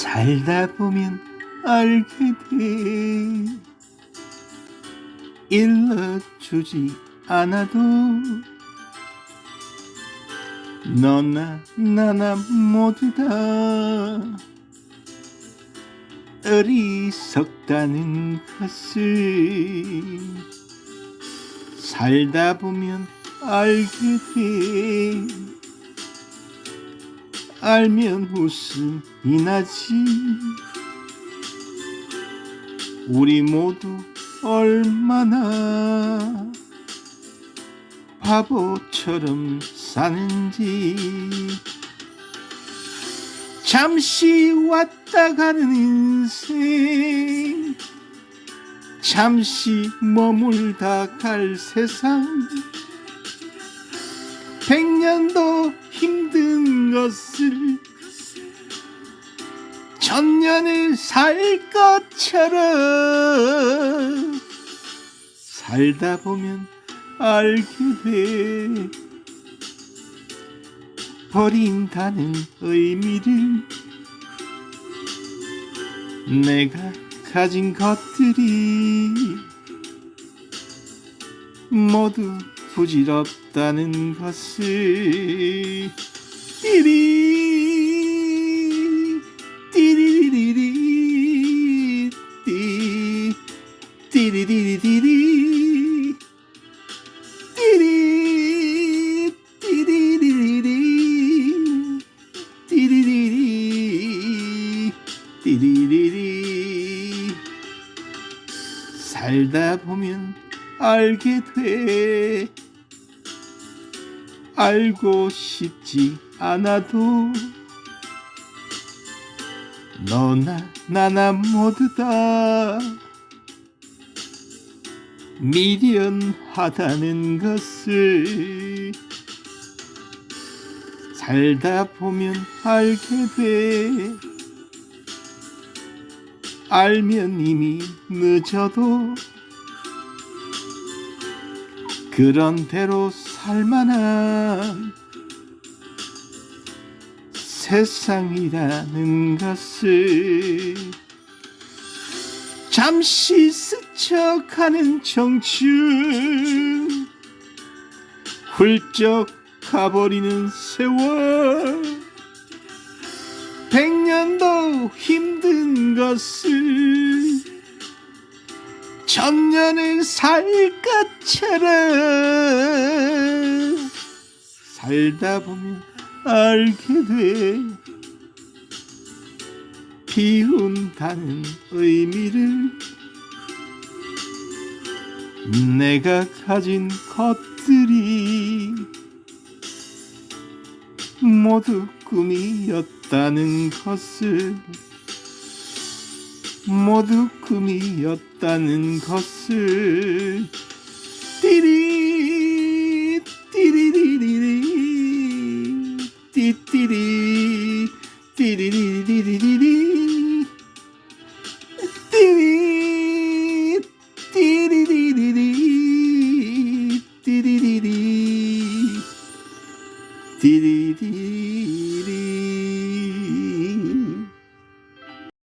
살다 보면 알게 돼. 일러주지 않아도 너나 나나 모두 다 어리석다는 것을 살다 보면 알게 돼 알면 웃음이 나지? 우리 모두 얼마나 바보처럼 사는지. 잠시 왔다 가는 인생. 잠시 머물다 갈 세상. 백년도 힘든 것을 천년을 살 것처럼 살다 보면 알게 돼. 버린다는 의미를 내가 가진 것들이 모두 부질없다는 것을 띠리 띠리리리 띠 띠리리리리 띠리 띠리리리 띠리리리 띠리리리. 살다 보면 알게 돼 알고 싶지 않아도 너나 나나 모두 다 미련하다는 것을 살다 보면 알게 돼. 알면 이미 늦어도 그런 대로 살만한 세상이라는 것을 잠시 스쳐가는 청춘 훌쩍 가버리는 세월. 백년도 힘든 것을 천년을 살 것처럼 살다 보면 알게 돼. 비운다는 의미를 내가 가진 것들이 모두 꿈이었다는 것을 모두 꿈이었다는 것을 띠리